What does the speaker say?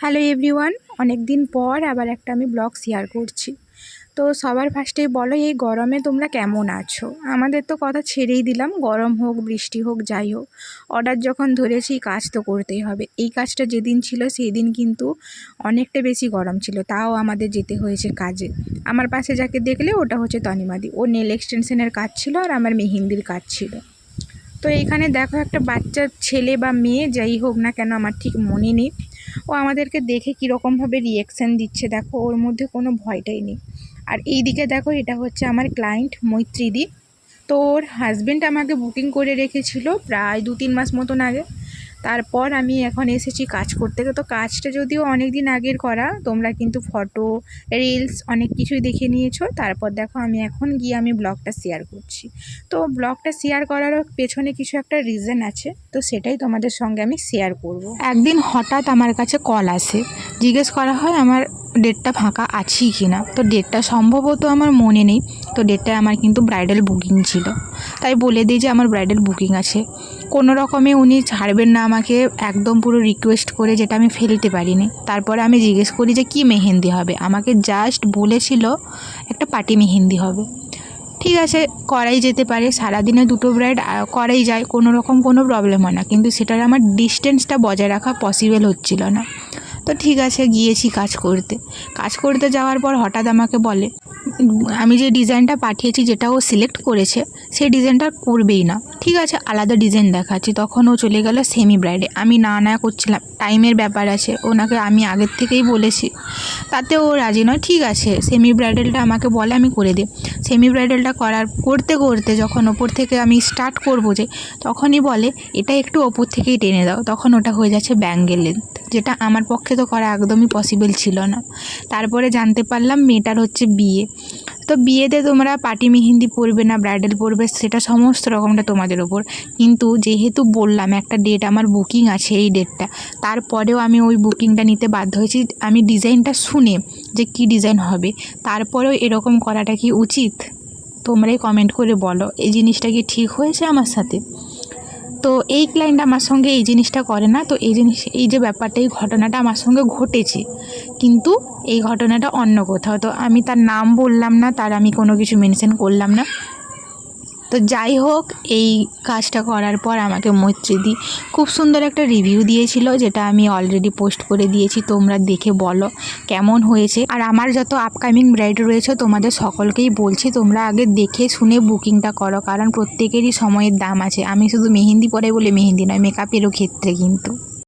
Hello everyone অনেক দিন পর আবার একটা আমি ব্লগ শেয়ার করছি। তো সবার ফার্স্টেই বলো, এই গরমে তোমরা কেমন আছো? আমাদের তো কথা ছেড়েই দিলাম, গরম হোক, বৃষ্টি হোক, যাই হোক। অর্ডার যখন ধরেছি, কাজ তো করতেই হবে। এই কাজটা যেদিন ছিল সেই দিন কিন্তু অনেকটা বেশি গরম ছিল। তাও আমাদের যেতে হয়েছে কাজে। আমার পাশে যাকে দেখলে, ওটা হচ্ছে তনিমাদি। ও নেল এক্সটেনশনের কাজ ছিল আর আমার মেহেন্দির কাজ ছিল। তো এইখানে দেখো একটা বাচ্চা ছেলে বা মেয়ে, যাই হোক না কেন, আমার ঠিক মনে নেই। ও আমাদেরকে দেখে কীরকমভাবে রিয়াকশান দিচ্ছে, দেখো, ওর মধ্যে কোনো ভয়টাই নেই। আর এই দিকে দেখো, এটা হচ্ছে আমার ক্লায়েন্ট মৈত্রীদি। তো ওর হাজব্যান্ড আমাকে বুকিং করে রেখেছিল প্রায় দু তিন মাস মতন আগে। তারপর আমি এখন এসেছি কাজ করতে। তো কাজটা যদিও অনেক দিন আগের করা, তোমরা কিন্তু ফটো রিলস অনেক কিছুই দেখে নিয়েছো। তারপর দেখো আমি এখন গিয়ে আমি ব্লগটা শেয়ার করছি। তো ব্লগটা শেয়ার করারও পেছনে কিছু একটা রিজন আছে, তো সেটাই তোমাদের সঙ্গে আমি শেয়ার করব। একদিন হঠাৎ আমার কাছে কল আসে, জিজ্ঞেস করা হয় আমার ডেটটা ফাঁকা আছি কি না তো ডেটটা সম্ভবত আমার মনে নেই। তো ডেটটা আমার কিন্তু ব্রাইডাল বুকিং ছিল। তাই বলে দিই যে আমার ব্রাইডাল বুকিং আছে। কোনো রকমে উনি ছাড়বেন না আমাকে, একদম পুরো রিকোয়েস্ট করে যেটা আমি ফেলতে পারিনি। তারপরে আমি জিজ্ঞেস করি যে কী মেহেন্দি হবে? আমাকে জাস্ট বলেছিল একটা পার্টি মেহেন্দি হবে। ঠিক আছে, করাই যেতে পারে, সারাদিনে দুটো ব্রাইড করাই যায়, কোনো রকম কোনো প্রবলেম হয় না। কিন্তু সেটার আমার ডিস্টেন্সটা বজায় রাখা পসিবল হচ্ছিল না। তো ঠিক আছে, গিয়েছি কাজ করতে। কাজ করতে যাওয়ার পর হঠাৎ আমাকে বলে আমি যে ডিজাইনটা পাঠিয়েছি যেটা ও সিলেক্ট করেছে, সেই ডিজাইনটা করবেই না। ঠিক আছে, আলাদা ডিজাইন দেখাচ্ছি। তখন ও চলে গেল সেমি ব্রাইডে আমি না না করছিলাম টাইমের ব্যাপার আছে। ওনাকে আমি আগের থেকেই বলেছি। তাতে ও রাজি নয়। ঠিক আছে সেমি ব্রাইডালটা আমাকে বলে, আমি করে দিই সেমি ব্রাইডালটা করার, করতে করতে যখন ওপর থেকে আমি স্টার্ট করব যে, তখনই বলে, এটা একটু ওপর থেকেই টেনে দাও। তখন ওটা হয়ে যাচ্ছে ব্যাঙ্গেল লেন্থ যেটা আমার পক্ষে তো করা একদমই পসিবল ছিল না। তারপরে জানতে পারলাম মেয়েটার হচ্ছে বিয়ে। তো বিয়েতে তোমরা পার্টি মেহেন্দি পরবে না, ব্রাইডাল পরবে, সেটা সমস্ত রকমটা তোমাদের ওপর। কিন্তু যেহেতু বললাম একটা ডেট আমার বুকিং আছে এই ডেটটা তারপরেও আমি ওই বুকিংটা নিতে বাধ্য হয়েছি। আমি ডিজাইনটা শুনে যে কি ডিজাইন হবে, তারপরেও এরকম করাটা কি উচিত? তোমরাই কমেন্ট করে বলো। এই জিনিসটা কি ঠিক হয়েছে আমার সাথে? তো এই ক্লায়েন্ট আমার সঙ্গে এই জিনিসটা করে না। তো এই জিনিস, এই যে ব্যাপারটা, এই ঘটনাটা আমার সঙ্গে ঘটেছে। কিন্তু এই ঘটনাটা অন্য কোথাও। তো আমি তার নাম বললাম না, তার আমি কোনো কিছু মেনশন করলাম না। তো যাই হোক, এই কাজটা করার পর আমাকে মৈত্রীদি খুব সুন্দর একটা রিভিউ দিয়েছিল, যেটা আমি অলরেডি পোস্ট করে দিয়েছি, তোমরা দেখে বলো কেমন হয়েছে। আর আমার যত আপকামিং ব্রাইড রয়েছে, তোমাদের সকলকেই বলছি, তোমরা আগে দেখে শুনে বুকিংটা করো, কারণ প্রত্যেকেরই সময়ের দাম আছে। আমি শুধু মেহেন্দি পরে বলে মেহেন্দি নয় মেকআপেরও ক্ষেত্রে কিন্তু।